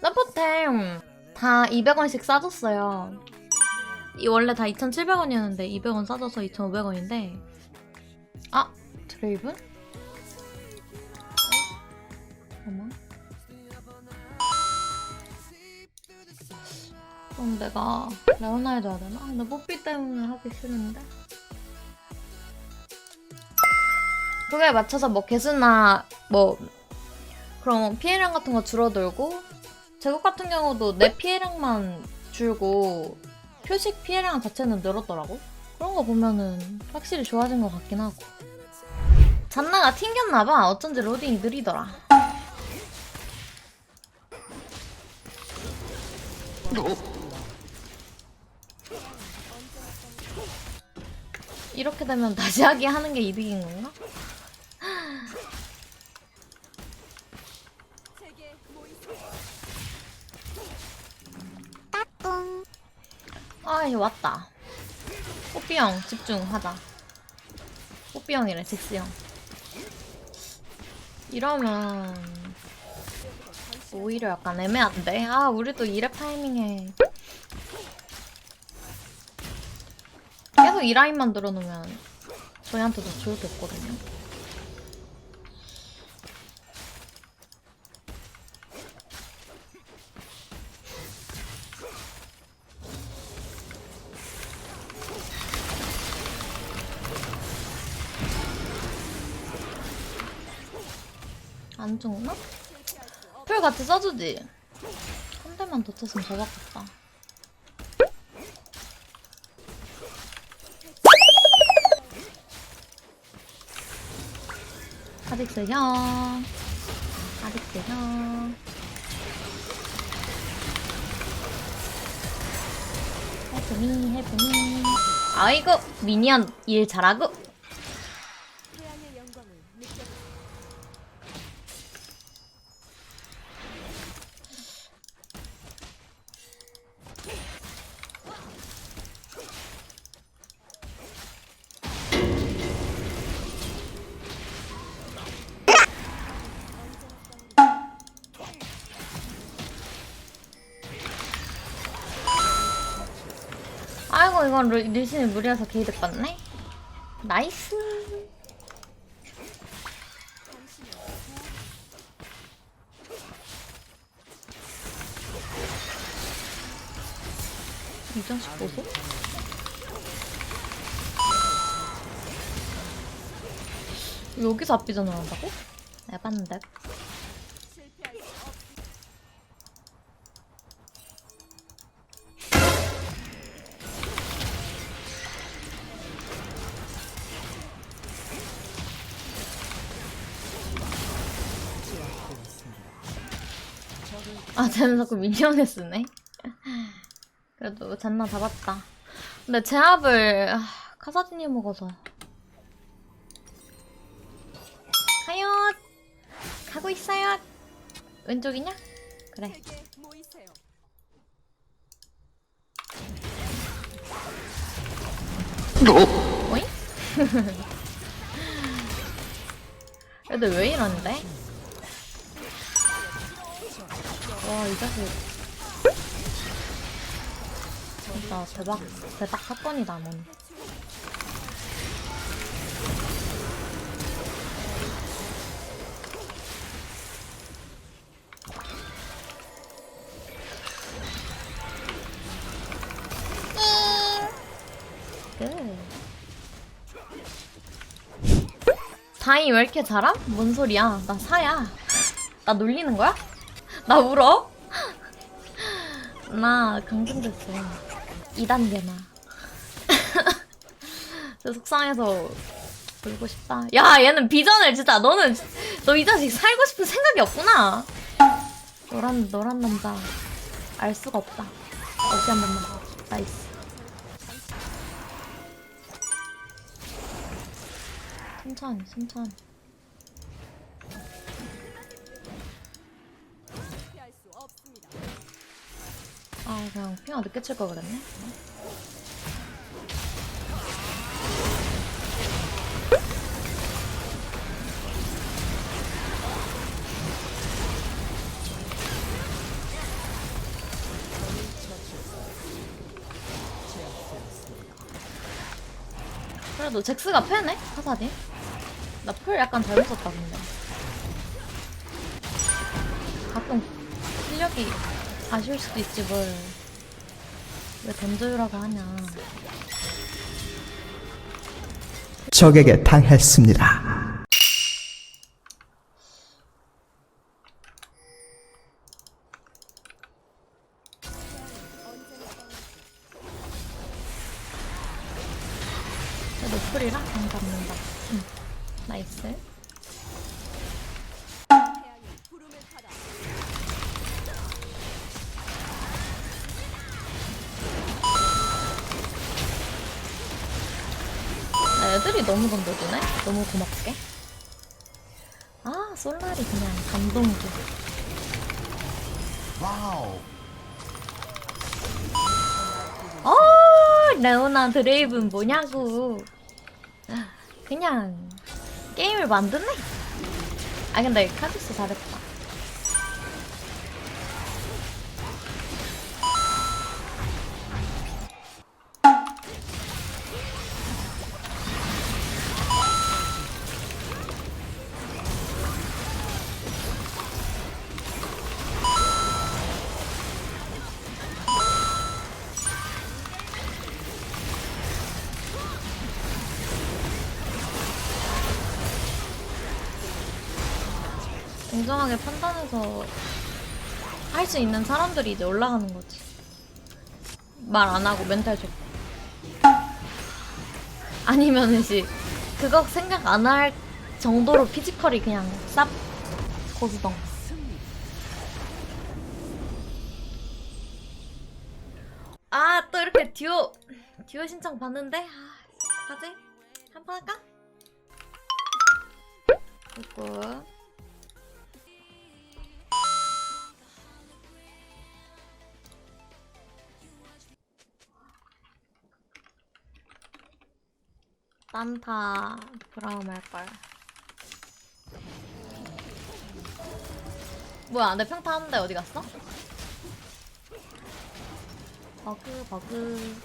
서포템 다 200원씩 싸줬어요. 이 원래 다 2,700원이었는데 200원 싸줘서 2,500원인데 아 드레이븐? 그럼 내가 레오나 해줘야 되나? 근데 뽀삐 때문에 하기 싫은데. 그거에 맞춰서 뭐 개수나 뭐 그럼 피해량 같은 거 줄어들고 제국 같은 경우도 내 피해량만 줄고 표식 피해량 자체는 늘었더라고. 그런 거 보면은 확실히 좋아진 것 같긴 하고. 잔나가 튕겼나봐. 어쩐지 로딩이 느리더라. 이렇게 되면 다시 하기 하는 게 이득인 건가? 아, 이거 왔다. 뽀삐형 집중하자. 뽀삐형이래, 잭스형. 이러면 오히려 약간 애매한데? 아, 우리 도 이랩 타이밍에 계속 이 라인만 들어놓으면 저희한테도 좋을 게 없거든요. 안 죽나? 풀 같이 써주지? 한 대만 더 쳤으면 잡았겠다. 아직스 형. 아직스 형. 해프미, 해프미. 아이고, 미니언 일 잘하고. 이고, 이건 루- 리신이 무리해서 게이득 받네? 나이스. 이 자식 보소? 여기서 앞비전을 한다고? 에반데 쟤는 자꾸 미니언에 쓰네. 그래도 잔나 잡았다. 근데 제압을 아, 카사딘이 먹어서. 가요. 가고 있어요. 왼쪽이냐? 그래. 모이세요. 오잉? 애들 왜 이러는데? 와, 이 자식. 진짜 대박, 대박 사건이다, 넌. 끝. 다이 왜 이렇게 잘함? 뭔 소리야? 나 사야. 나 놀리는 거야? 나 울어? 나 강등됐어. 2단계나. 저 속상해서 울고 싶다. 야, 얘는 비전을 진짜 너는 너 이 자식 살고 싶은 생각이 없구나. 너란 너란 남자 알 수가 없다. 다시 한 번만. 나이스. 천천히, 천천히. 그냥 핑아 늦게 칠 거 그랬네 그래도 잭스가 패네? 하사딘? 나풀 약간 잘못 썼다 근데 가끔 실력이 아쉬울 수도 있지 뭘 왜 던져주라고 하냐 적에게 당했습니다. 나 애들이 너무 던져주네? 너무 고맙게? 아 솔라리 그냥 감동이죠 어 레오나 드레이브는 뭐냐고. 그냥 게임을 만드네. 아 근데 카디스 잘했다 공정하게 판단해서 할 수 있는 사람들이 이제 올라가는 거지. 말 안 하고 멘탈 좋고. 아니면 이제 그거 생각 안 할 정도로 피지컬이 그냥 쌉 고수동. 아, 또 이렇게 듀오, 듀오 신청 받는데? 아, 가지? 한 판 할까? 굿굿. 산타 브라움 할걸. 뭐야, 내 평타 하는데 어디 갔어? 버그, 버그.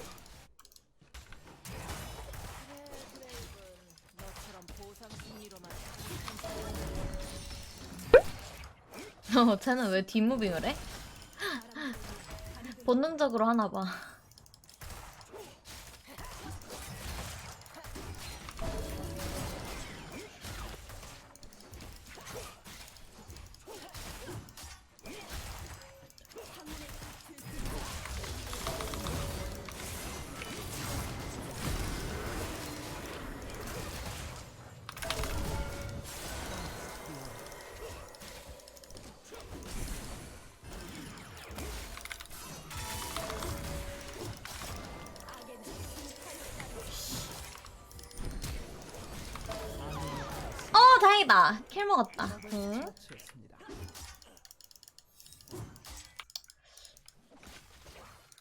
어, 쟤는 왜 뒷무빙을 해? 본능적으로 하나 봐. 어, 다행이다. 킬 먹었다. 굿.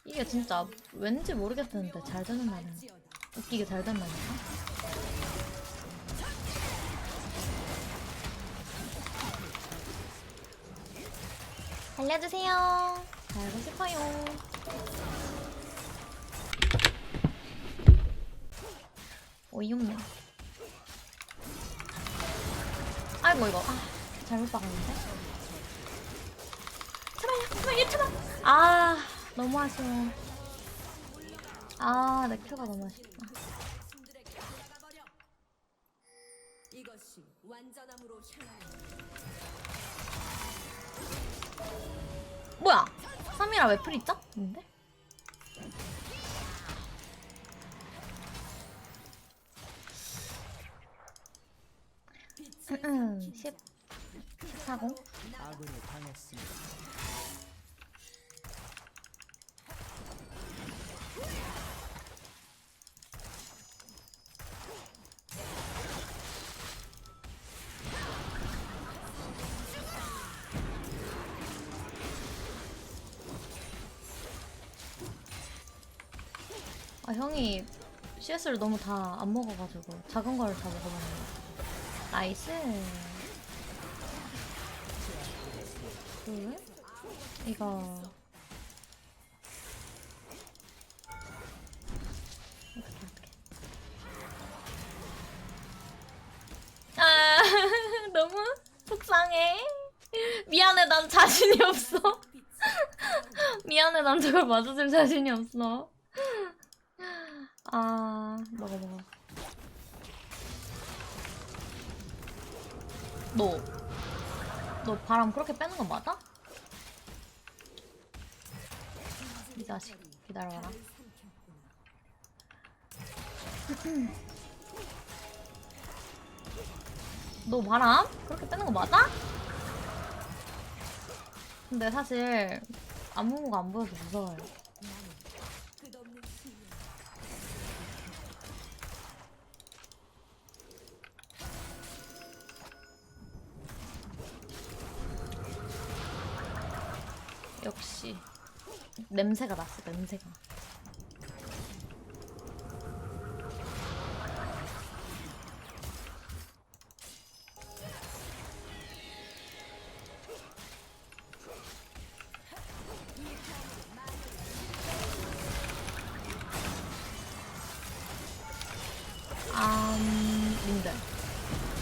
이게 진짜 왠지 모르겠는데 잘 되는 날은 웃기게 잘 된다니까. 알려주세요. 알고 싶어요. 어이없네. 아이고 이거 아 잘못 박았는데. 제발요, 제발 유튜브. 아 너무 아쉬워. 아내 큐가 너무 아쉽다. 뭐야? 3이라 왜풀 있죠? 근데? 10, 14공? 아군이 당했습니다. 아 형이 CS를 너무 다 안 먹어가지고 작은 걸 다 먹어봤네. 나이스. 그 이거 아 너무 속상해. 미안해, 난 자신이 없어. 미안해, 난 저걸 맞아줄 자신이 없어. 아, 먹어, 먹어. 너, 너 바람 그렇게 빼는 거 맞아? 이 자식, 기다려봐라. 너 바람? 그렇게 빼는 거 맞아? 근데 사실 아무무가 안 보여서 무서워요. 역시 냄새가 났어 냄새가. 아, 음, 님들.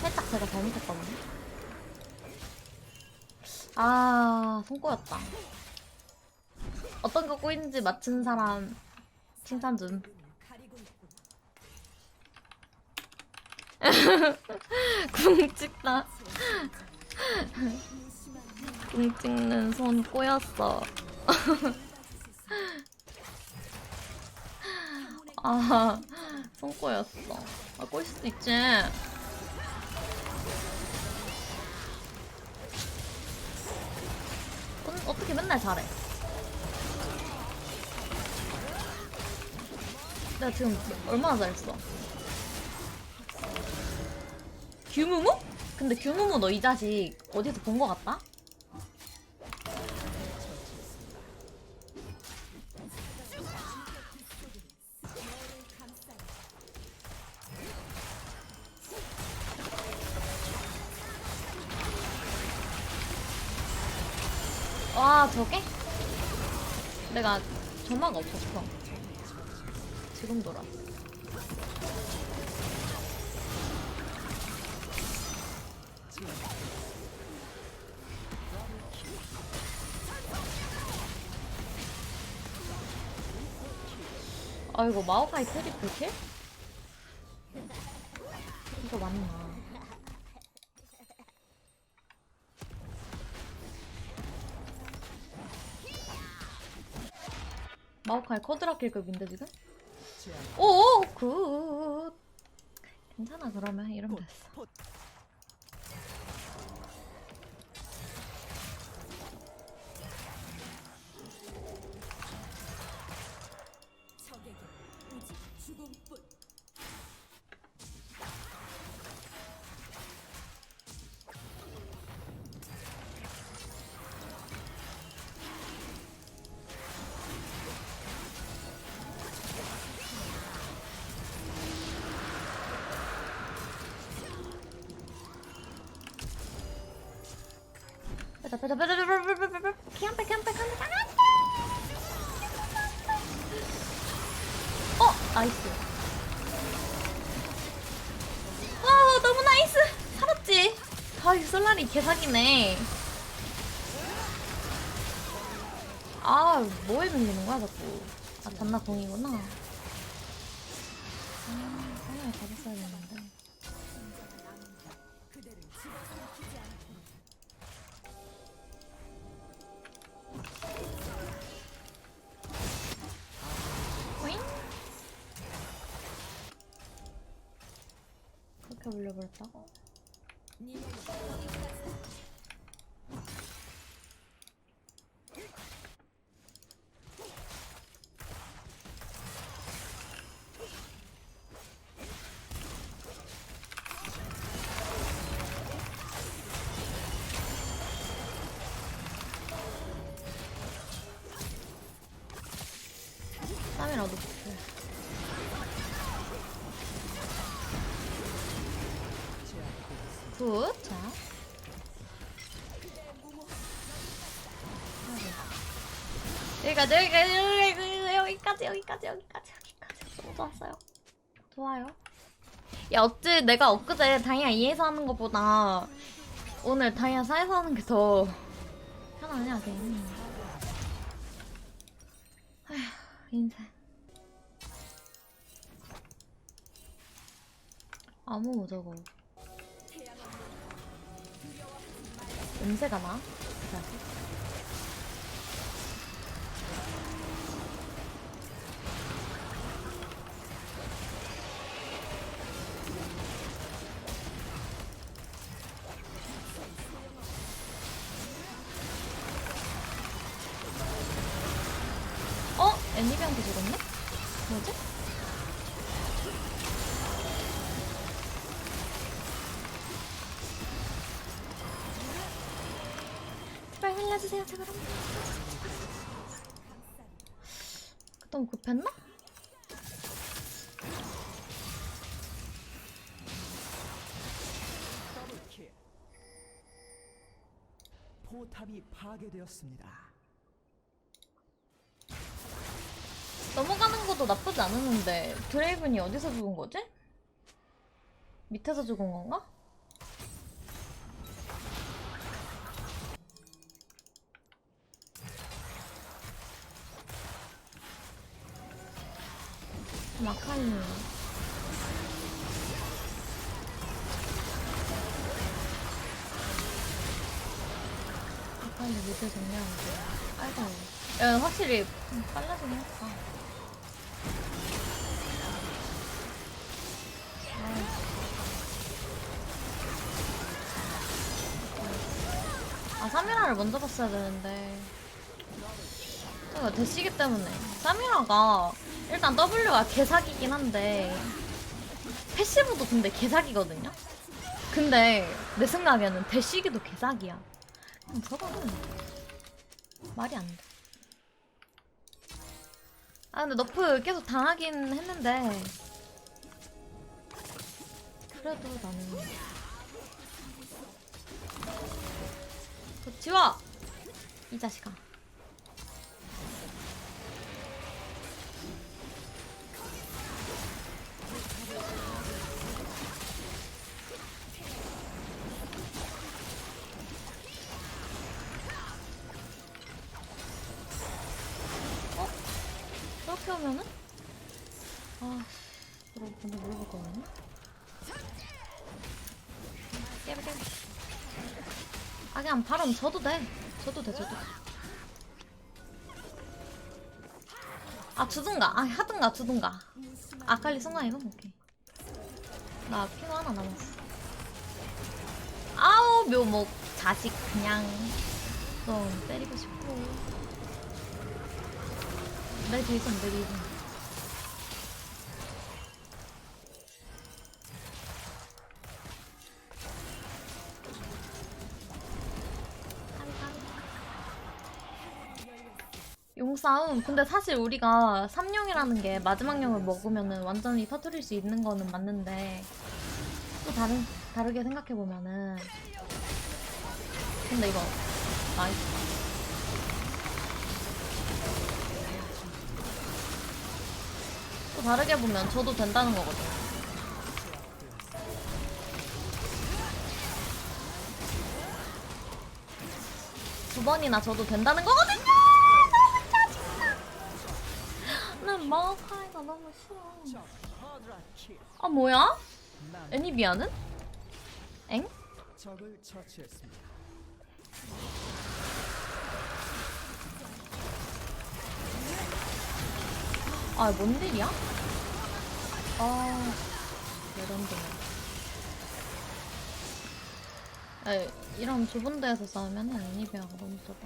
살짝 제가 잘못했거든요. 아, 손꼬였다. 꼬인지 맞춘 사람 칭찬 좀. 궁 찍다. 궁 찍는 손 꼬였어. 아, 손 꼬였어. 아, 꼬일 수도 있지. 어, 어떻게 맨날 잘해? 내가 지금 얼마나 잘했어? 규무무? 근데 규무무 너 이 자식 어디서 본거 같다? 와 저게? 내가 점화가 없었어 지금 돌아 아 이거 마오카이 트리플 킬? 이거 맞나? 마오카이 커드라킬급인데 지금? 오, 굿. 괜찮아 그러면 이러면 됐어. 빼자 키안빼 키안빼 키안빼 어 나이스. 와 너무 나이스. 살았지? 아이 솔라리 개사기네. 아 뭐에 밀리는 거야 자꾸? 아 잔나 공이구나. 아 솔라리 잡았어야 되는데 땀이라도 여기까지, 여기까지, 여기까지, 여기까지, 여기까지, 여기까지. 너무 좋았어요. 좋아요. 야, 어찌 내가 엊그제 다이아 2에서 하는 것보다 오늘 다이아 4에서 하는 게 더 편하냐 괜히 아휴 인생 아무 저거 냄새가 나? 그 자식 어? 애니비한테 죽었네? 뭐지? 제발 살려주세요 제발 너무 급했나? 포탑이 파괴되었습니다. 넘어가는 것도 나쁘지 않았는데 드레이븐이 어디서 죽은 거지? 밑에서 죽은 건가? 마카이 마카이 밑에 정리하는데 아이고 야 확실히 빨라지긴 했다 사미라를 먼저 봤어야 되는데. 이거 대시기 때문에. 사미라가 일단 W가 개사기긴 한데, 패시브도 근데 개사기거든요? 근데 내 생각에는 대시기도 개사기야. 그냥 저거는 말이 안 돼. 아, 근데 너프 계속 당하긴 했는데, 그래도 나는. 그 지워! 이 자식아. 어? 그냥 바로 줘도 돼. 줘도 돼, 줘도 돼. 아 주든가. 아 하든가 주든가. 아칼리 순간 이거 오케이. 나 피가 하나 남았어. 아우 묘목 자식 그냥 좀 때리고 싶고. 내 뒤에 있어, 내 뒤에 있어. 싸움. 근데 사실 우리가 3용이라는 게 마지막 용을 먹으면은 완전히 터트릴 수 있는 거는 맞는데 또 다른 다르게 생각해 보면은 근데 이거 나이스. 또 다르게 보면 저도 된다는 거거든요. 두 번이나 저도 된다는 거거든요. 난 마오카이가 너무 싫어. 아 뭐야? 난 애니비아는? 엥? 적을 처치했습니다. 아, 뭔 일이야? 아, 레전드네. 에, 이런 좁은 데에서 싸우면 애니비아가 너무 좁아.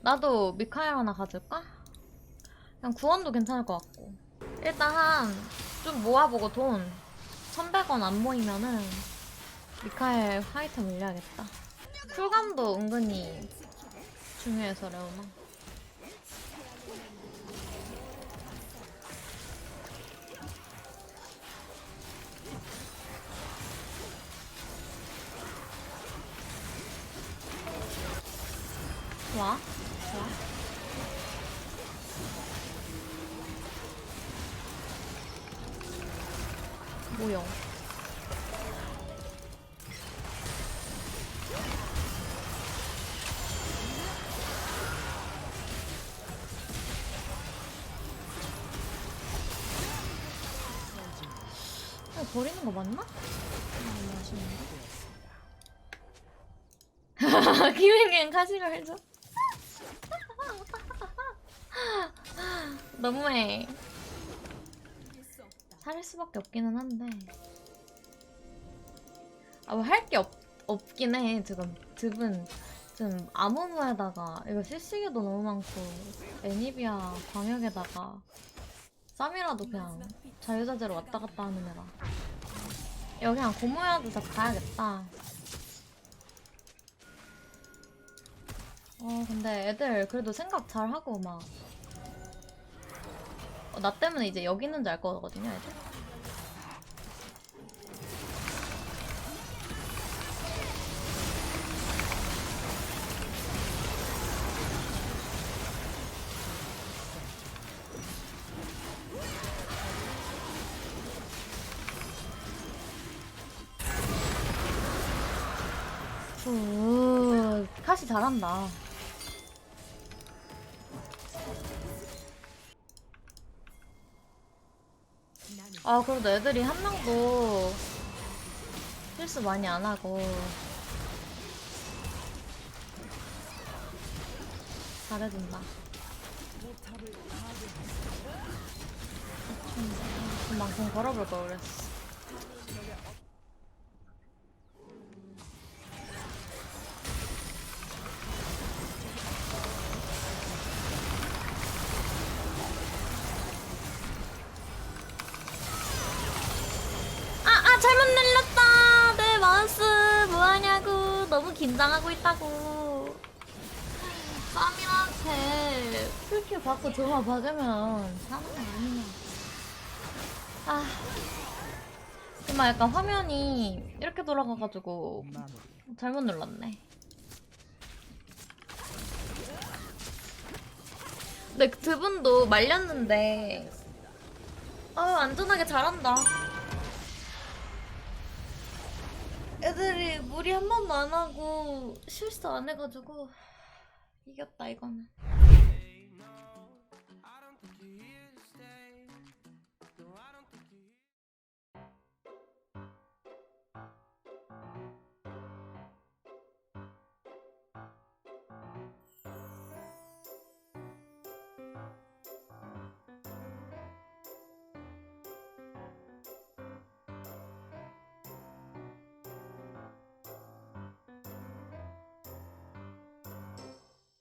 나도 미카엘 하나 가질까? 그냥 구원도 괜찮을 것 같고. 일단 한, 좀 모아보고 돈 1100원 안 모이면은 미카엘 화이트 물려야겠다. 쿨감도 은근히 중요해서 레오나. 좋 오영 아, 버리는 거 맞나? 김행행 카시로 해줘 너무해. 살릴 수밖에 없기는 한데. 아, 뭐 할 게 없, 없긴 해, 지금. 즙은, 지금 아무무에다가, 이거 실시계도 너무 많고, 애니비아 광역에다가, 쌈이라도 그냥 자유자재로 왔다 갔다 하는 애라. 이거 그냥 고모야도 다 가야겠다. 어, 근데 애들 그래도 생각 잘 하고 막. 어, 나 때문에 이제 여기 있는 줄알 거거든요, 애들. 잘한다. 아, 그래도 애들이 한 명도 실수 많이 안 하고. 잘해준다. 좀 방송 걸어볼 걸 그랬어. 받고 조마 박으면 사는 거 아니냐. 아. 정말 약간 화면이 이렇게 돌아가가지고. 잘못 눌렀네. 근데 그두 분도 말렸는데 아 안전하게 잘한다. 애들이 무리 한 번도 안 하고 실수 안 해가지고 이겼다 이거는.